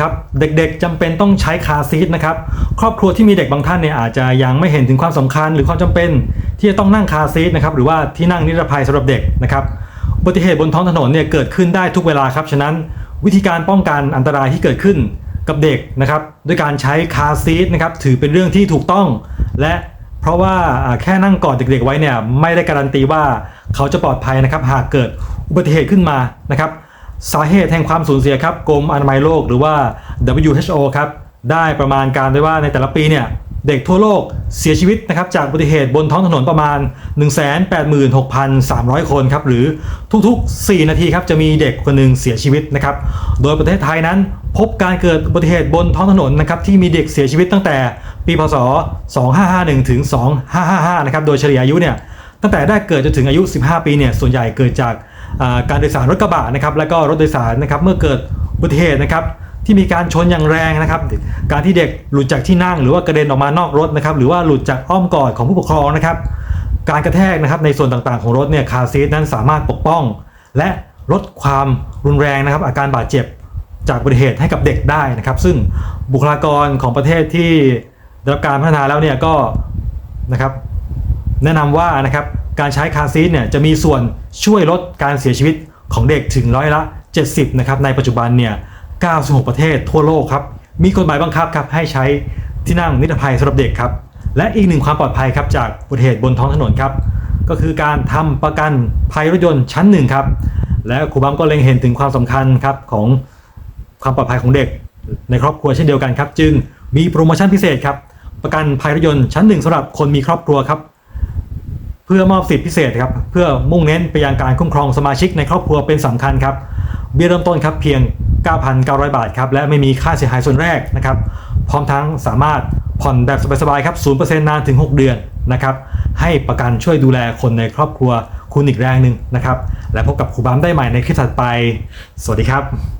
ครับเด็กๆจำเป็นต้องใช้คาซีทนะครับครอบครัวที่มีเด็กบางท่านเนี่ยอาจจะยังไม่เห็นถึงความสำคัญ หรือความจำเป็นที่จะต้องนั่งคาซีทนะครับหรือว่าที่นั่งนิรภัยสำหรับเด็กนะครับอุบัติเหตุบนท้องถนนเนี่ยเกิดขึ้นได้ทุกเวลาครับฉะนั้นวิธีการป้องกันอันตรายที่เกิดขึ้นกับเด็กนะครับด้วยการใช้คาซีทนะครับถือเป็นเรื่องที่ถูกต้อง และเพราะว่าอ่าแค่นั่งกอดเด็กๆไว้เนี่ยไม่ได้การันตีว่าเขาจะปลอดภัยนะครับหากเกิดอุบัติเหตุขึ้นมานะครับ สาเหตุแห่งความสูญเสียครับกรมอนามัยโลกหรือว่า WHO ครับได้ประมาณการไว้ว่าในแต่ละปีเนี่ยเด็กทั่วโลกเสียชีวิตนะครับจากอุบัติเหตุบนท้องถนนประมาณ 186,300 คนครับหรือทุกๆ 4 นาทีครับจะมีเด็กคนหนึ่งเสียชีวิตนะครับโดยประเทศไทยนั้นพบการเกิดอุบัติเหตุบนท้องถนนนะครับที่มีเด็กเสียชีวิตตั้งแต่ปีพศ 2551 ถึง 2555 นะครับโดยเฉลี่ยอายุเนี่ยตั้งแต่ได้เกิดจนถึงอายุ 15 ปีเนี่ยส่วนใหญ่เกิดจาก การโดยสารรถกระบะนะครับแล้วก็รถโดยสารนะครับเมื่อเกิดอุบัติเหตุนะครับที่มีการชนอย่างแรงนะครับ การที่เด็กหลุดจากที่นั่ง หรือว่ากระเด็นออกมานอกรถนะครับหรือว่าหลุดจากอ้อมกอดของผู้ปกครองนะครับ การกระแทกนะครับในส่วนต่างๆของรถเนี่ยคาซีทนั้นสามารถปกป้อง และลดความรุนแรงนะครับ อาการบาดเจ็บจากอุบัติเหตุให้กับเด็กได้นะครับ ซึ่งบุคลากรของประเทศที่ได้รับการพัฒนาแล้วเนี่ยก็นะครับแนะนำว่านะครับ การใช้คาซีทเนี่ยจะมีส่วนช่วยลดการเสียชีวิตของเด็กถึงร้อยละ 70 นะครับ ในปัจจุบันเนี่ย 96 ประเทศทั่วโลกครับ มีกฎหมายบังคับครับให้ใช้ที่นั่งนิรภัยสำหรับเด็กครับ และอีกหนึ่งความปลอดภัยครับจากอุบัติเหตุบนท้องถนนครับ ก็คือการทำประกันภัยรถยนต์ชั้นหนึ่งครับ และครูบัมก็เล็งเห็นถึงความสำคัญครับของความปลอดภัยของเด็ก ในครอบครัวเช่นเดียวกันครับ จึงมีโปรโมชั่นพิเศษครับประกันภัยรถยนต์ชั้นหนึ่งสำหรับคนมีครอบครัวครับ พื่อมอบสิทธิพิเศษครับเพื่อมุ่งเน้นไปยังการคุ้มครองสมาชิกในครอบครัวเป็นสำคัญครับเบี้ยเริ่มต้นครับเพียง 9,900 บาทครับและไม่มีค่าเสียหายส่วนแรกนะครับพร้อมทั้งสามารถผ่อนแบบสบายๆครับ0%นานถึง 6 เดือนนะครับให้ประกันช่วยดูแลคนในครอบครัวคุณอีกแรงหนึ่งนะครับและพบกับครูบัมได้ใหม่ในคลิปถัดไป สวัสดีครับ